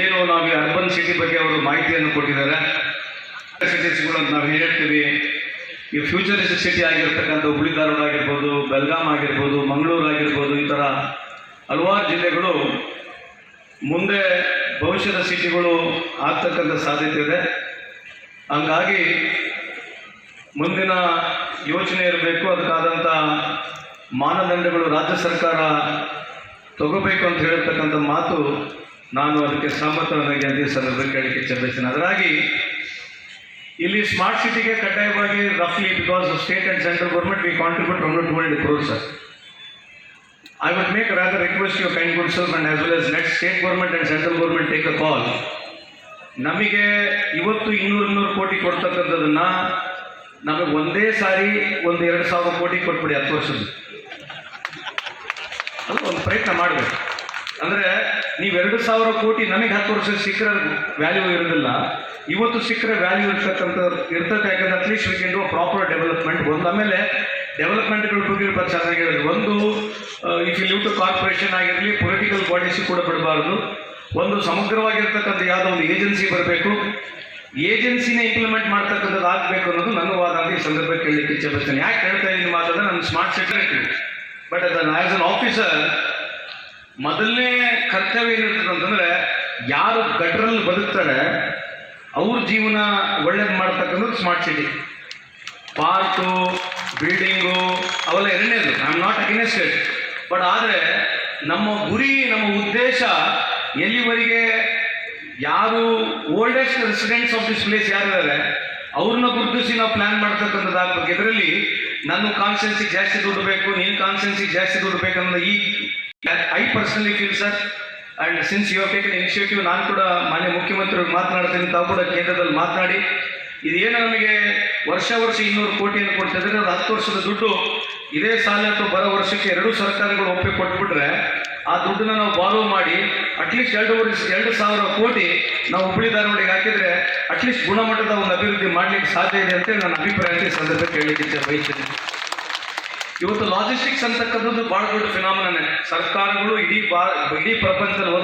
ಏನು ನಾವು ಈ ಅರ್ಬನ್ ಸಿಟಿ ಬಗ್ಗೆ ಅವರು ಮಾಹಿತಿಯನ್ನು ಕೊಟ್ಟಿದ್ದಾರೆ. ಸಿಟೀಸ್ಗಳು ಅಂತ ನಾವು ಹೇಳ್ತೀವಿ. ಈ ಫ್ಯೂಚರ್ ಸಿಟಿ ಆಗಿರ್ತಕ್ಕಂಥ ಹುಬ್ಳಿ ಧಾರವಾಡ ಆಗಿರ್ಬೋದು ಬೆಲ್ಗಾಮ್ ಆಗಿರ್ಬೋದು, ಮಂಗಳೂರು ಆಗಿರ್ಬೋದು, ಈ ಥರ ಹಲವಾರು ಜಿಲ್ಲೆಗಳು ಮುಂದೆ ಭವಿಷ್ಯದ ಸಿಟಿಗಳು ಆಗ್ತಕ್ಕಂಥ ಸಾಧ್ಯತೆ ಇದೆ. ಹಂಗಾಗಿ ಮುಂದಿನ ಯೋಚನೆ ಇರಬೇಕು. ಅದಕ್ಕಾದಂಥ ಮಾನದಂಡಗಳು ರಾಜ್ಯ ಸರ್ಕಾರ ತಗೋಬೇಕು ಅಂತ ಹೇಳಿರ್ತಕ್ಕಂಥ ಮಾತು ನಾನು ಅದಕ್ಕೆ ಸಮ್ಮತನಾಗಿ ಅಂತ ಈ ಸಂದರ್ಭದಲ್ಲಿ ಕೇಳಲಿಕ್ಕೆ ಇಚ್ಛೆಪಡ್ತೀನಿ ಅದರಾಗಿ ಇಲ್ಲಿ ಸ್ಮಾರ್ಟ್ ಸಿಟಿಗೆ ಕಡ್ಡಾಯವಾಗಿ ರಫ್ಲಿ because state and central government we contribute ಒಂದು two hundred sir I would make rather request you kind good sir and as well as net state government and central government take a call ನಮಗೆ ಇವತ್ತು ಇನ್ನೂರು ಇನ್ನೂರು ಕೋಟಿ ಕೊಡ್ತಕ್ಕಂಥದ್ದನ್ನ ನಮಗೆ ಒಂದೇ ಸಾರಿ ಒಂದು ಎರಡು ಸಾವಿರ ಕೋಟಿ ಕೊಟ್ಬಿಡಿ, ಹತ್ತು ವರ್ಷದ್ದು. ಅದು ಒಂದು ಪ್ರಯತ್ನ ಮಾಡಬೇಕು. ಅಂದರೆ ನೀವು ಎರಡು ಸಾವಿರ ಕೋಟಿ ನಮಗೆ ಹತ್ತು ವರ್ಷ ಸಿಕ್ಕರೆ ವ್ಯಾಲ್ಯೂ ಇರೋದಿಲ್ಲ. ಇವತ್ತು ಸಿಕ್ಕರೆ ವ್ಯಾಲ್ಯೂ ಇರ್ತಕ್ಕಂಥ ಇರ್ತದೆ ಯಾಕಂದ್ರೆ at least we can do proper development ಒಂದು ಆಮೇಲೆ ಡೆವಲಪ್ಮೆಂಟ್ಗಳ ಬಗ್ಗೆ ಸ್ವಲ್ಪ ಚೆನ್ನಾಗಿ ಹೇಳಿದ್ರು ಒಂದು ಇಫ್ ಲಿವ್ ಟು ಕಾರ್ಪೊರೇಷನ್ ಆಗಿರಲಿ ಪೊಲಿಟಿಕಲ್ ಬಾಡೀಸ್ ಕೂಡ ಬಿಡಬಾರ್ದು. ಒಂದು ಸಮಗ್ರವಾಗಿರ್ತಕ್ಕಂಥ ಯಾವುದೋ ಒಂದು ಏಜೆನ್ಸಿ ಬರಬೇಕು. ಏಜೆನ್ಸಿನೇ ಇಂಪ್ಲಿಮೆಂಟ್ ಮಾಡ್ತಕ್ಕಂಥದ್ದು ಆಗಬೇಕು ಅನ್ನೋದು ನನ್ನ ವಾದ ಈ ಸಂದರ್ಭಕ್ಕೆ ಕೇಳಲಿಕ್ಕೆ ಇಚ್ಛೆ ಪಡ್ತೇನೆ. ಯಾಕೆ ಹೇಳ್ತಾ ಇದ್ದೀನಿ ಮಾತಾಡಿದ್ರೆ ನನ್ನ smart secretary but as an officer ಮೊದಲನೇ ಕರ್ತವ್ಯ ಏನಿರ್ತದೆ ಅಂತಂದ್ರೆ ಯಾರು ಗಟ್ರಲ್ಲಿ ಬದುಕ್ತಾರೆ ಅವ್ರ ಜೀವನ ಒಳ್ಳೇದು ಮಾಡ್ತಕ್ಕಂಥದ್ದು ಸ್ಮಾರ್ಟ್ ಸಿಟಿ ಪಾರ್ಕು ಬಿಲ್ಡಿಂಗು ಅವೆಲ್ಲ ಎರಡನೇದು. I am not against but ಆದರೆ ನಮ್ಮ ಗುರಿ, ನಮ್ಮ ಉದ್ದೇಶ ಎಲ್ಲಿವರೆಗೆ ಯಾರು oldest residents of this place ಯಾರಿದ್ದಾರೆ, ಅವ್ರನ್ನ ಗುರುತಿಸಿ ನಾವು ಪ್ಲಾನ್ ಮಾಡ್ತಕ್ಕಂಥದ್ದು ಆಗ್ಬೇಕು ಇದರಲ್ಲಿ ನನ್ನ ಕಾನ್ಸ್ಟೆನ್ಸಿಗೆ ಜಾಸ್ತಿ ದುಡ್ಡು ಬೇಕು ನಿನ್ನ ಕಾನ್ಸ್ಟೆನ್ಸಿಗೆ ಜಾಸ್ತಿ ದುಡ್ಡು ಬೇಕನ್ನೋ ಈ personally feel sir and since you taken initiative ನಾನು ಕೂಡ ಮಾನ್ಯ ಮುಖ್ಯಮಂತ್ರಿಗಳು ಮಾತನಾಡ್ತೀನಿ, ತಾವು ಕೂಡ ಕೇಂದ್ರದಲ್ಲಿ ಮಾತನಾಡಿ. ಇದೇನು ನಮಗೆ ವರ್ಷ ವರ್ಷ ಇನ್ನೂರು ಕೋಟಿಯನ್ನು ಕೊಡ್ತಿದ್ರೆ ಅದು ಹತ್ತು ವರ್ಷದ ದುಡ್ಡು. ಇದೇ ಸಾಲ ಅಥವಾ ಬರೋ ವರ್ಷಕ್ಕೆ ಎರಡೂ ಸರ್ಕಾರಗಳು ಒಪ್ಪಿಗೆ ಕೊಟ್ಬಿಟ್ರೆ, ಆ ದುಡ್ಡನ್ನ ನಾವು ಬಾರೋ ಮಾಡಿ ಅಟ್ಲೀಸ್ಟ್ ಎರಡೂವರೆ ಎರಡು ಸಾವಿರ ಕೋಟಿ ನಾವು ಹುಬ್ಬಳ್ಳಿ ಧಾರವಾಡಿಗೆ ಹಾಕಿದ್ರೆ ಅಟ್ಲೀಸ್ಟ್ ಗುಣಮಟ್ಟದ ಒಂದು ಅಭಿವೃದ್ಧಿ ಮಾಡಲಿಕ್ಕೆ ಸಾಧ್ಯ ಇದೆ ಅಂತೇಳಿ ನನ್ನ ಅಭಿಪ್ರಾಯ ಸಂದರ್ಭಕ್ಕೆ ಇಚ್ಛೆ ಬಯಸ್ತೀನಿ. ಇವತ್ತು ಲಾಜಿಸ್ಟಿಕ್ಸ್ ಅಂತಕ್ಕಂಥದ್ದು ಬಹಳ ದೊಡ್ಡ ಫಿನಾಮಿನೇ ಸರ್ಕಾರಗಳು ಇಡೀ ಬಾ ಇಡೀ ಪ್ರಪಂಚದಲ್ಲಿ